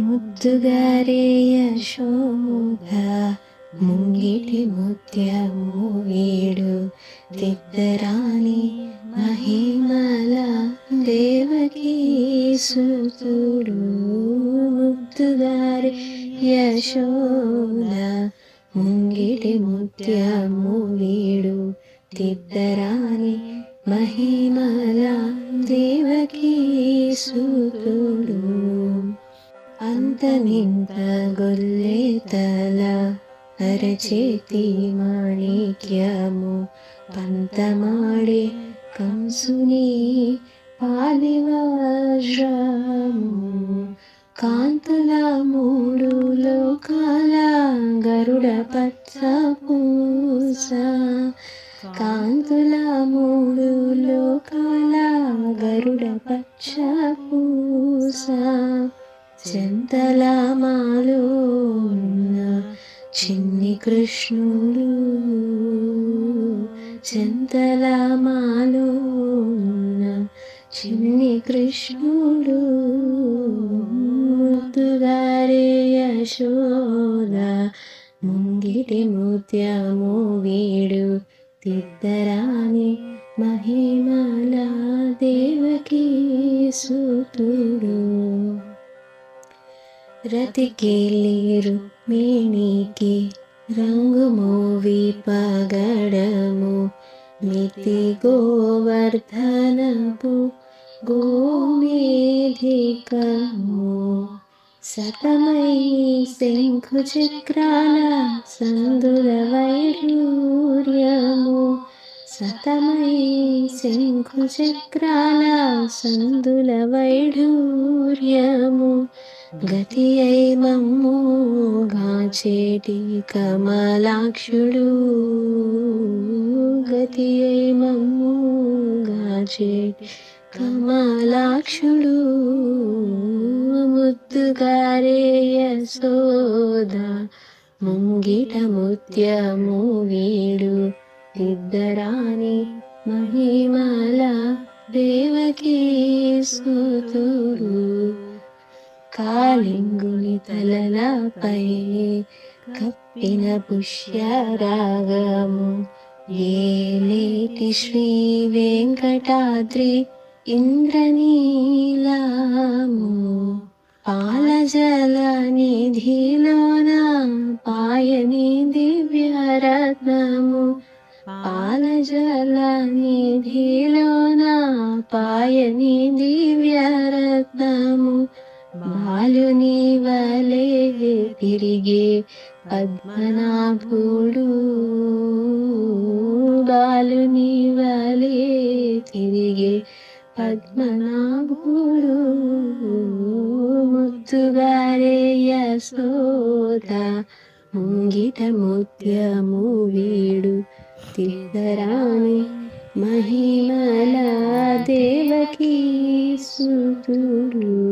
ముద్దుగారే యశోద ముంగిటి ముత్యము వీడు. తిద్దరాని మహిమల దేవకీ సుతుడు ముద్దుగారే యశోద ముంగిటి ముత్యము వీడు. తిద్దరాని మహిమల దేవకీ సుతుడు అంతనింత గొల్లే తల అరచేతి మాణిక్యము పంతమాడే కంసుని పాలివజ్రము కాంతుల మూడు లోకాల గరుడ పచ్చ పూస కాంతుల మూడు లోకాల గరుడ పచ్చ పూస చెంతలమాలో ఉన్న చిన్ని కృష్ణుడు. చెంతలమాలో ఉన్న చిన్ని కృష్ణుడు. ముద్దుగారే యశోద ముంగిటి ముత్యము వీడు. తిద్దరాని మహిమల దేవకీసు రతికేలి రుక్మిణికి రంగు మోవి పగడము మితి గోవర్ధనపు గోమేధికము. సతమై శంఖు చక్రాల సందుల వైడూర్యము సతమై శంఖు చక్రాల సందుల వైఢూర్యము గతి అయి మమ్ము కమలాక్షుడు. గతి అయి మమ్ము కమలాక్షుడు. ముద్దుగారే యశోద ముంగిట ముత్యము వీడు. ఇద్దరాని మహిమల దేవకీ సుతుడు కాళింగుని తలలపై కప్పిన పుష్యరాగము. ఏలేటి శ్రీ వెంకటాద్రి ఇంద్రనీలము. పాలజల నిధిలోన పాయని దివ్యరత్నము. పాలజల నిధిలోన పాయని దివ్యరత్నము. బాలుని వలే తిరిగే పద్మనాభుడు. బాలుని వలే తిరిగే పద్మనాభుడు. ముద్దుగారే యశోద ముంగిట ముత్యము వీడు తిద్దరాని మహిమల దేవకీ సుతుడు.